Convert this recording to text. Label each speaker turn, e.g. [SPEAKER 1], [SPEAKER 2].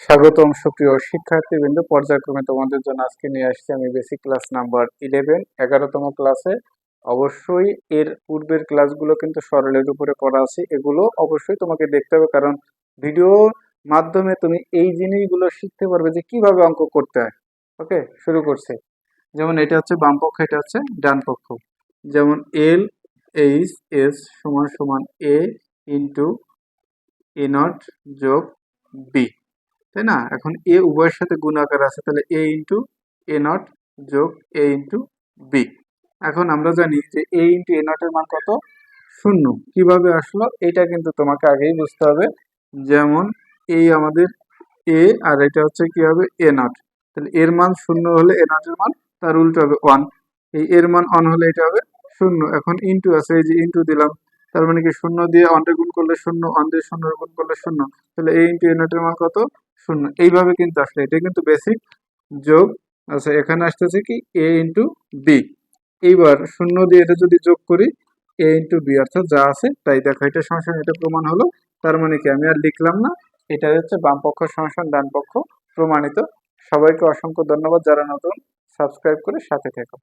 [SPEAKER 1] স্বাগতম সুপ্রিয় শিক্ষার্থীবৃন্দ। পর্যায়ক্রমে তোমাদের জন্য আজকে নিয়ে আসছি আমি বেসিক ক্লাস নাম্বার ইলেভেন এগারোতম ক্লাসে অবশ্যই এর পূর্বের ক্লাসগুলো কিন্তু সরলের উপরে করা আছে। এগুলো অবশ্যই তোমাকে দেখতে হবে কারণ ভিডিওর মাধ্যমে তুমি এই জিনিসগুলো শিখতে পারবে যে কীভাবে অঙ্ক করতে হয়। ওকে? শুরু করছে। যেমন এটা হচ্ছে বাম পক্ষ, এটা হচ্ছে ডান পক্ষ। যেমন এল এইচ এস সমান সমান এ ইন্টু এ নট যোগ বি তাই না? এখন এ উভয়ের সাথে গুণ আকার আছে, তাহলে এ ইন্টু এ নট যোগ এ ইন্টু বি এখন আমরা জানি যে এ ইন্টু এ নটের মান কত? শূন্য। কীভাবে আসলো? এটা কিন্তু তোমাকে আগেই বুঝতে হবে। যেমন এই আমাদের এ আর এটা হচ্ছে কি হবে? এ নট তাহলে এর মান শূন্য হলে এ নটের মান, তার উল্টো হবে ওয়ান এই এর মান অন হলে এটা হবে শূন্য। এখন ইন্টু আছে, এই যে ইন্টু দিলাম তার মানে কি শূন্য দিয়ে অনটা গুণ করলে শূন্য অন দিয়ে শূন্য গুণ করলে শূন্য। তাহলে এ ইন্টু এ নটের মান কত? শূন্য। এইভাবে কিন্তু আসলে, এটা কিন্তু বেসিক যোগ। আচ্ছা এখানে আসতেছে কি? এ ইন্টু বি এইবার শূন্য দিয়ে এটা যদি যোগ করি এ ইন্টু বি অর্থাৎ যা আছে তাই। দেখো, এটা সমাধান এটা প্রমাণ হলো। তার মানে কি? আমি আর লিখলাম না। এটা হচ্ছে বাম পক্ষ সমাধান ডান পক্ষ প্রমাণিত। সবাইকে অসংখ্য ধন্যবাদ। যারা নতুন সাবস্ক্রাইব করে সাথে থেকো।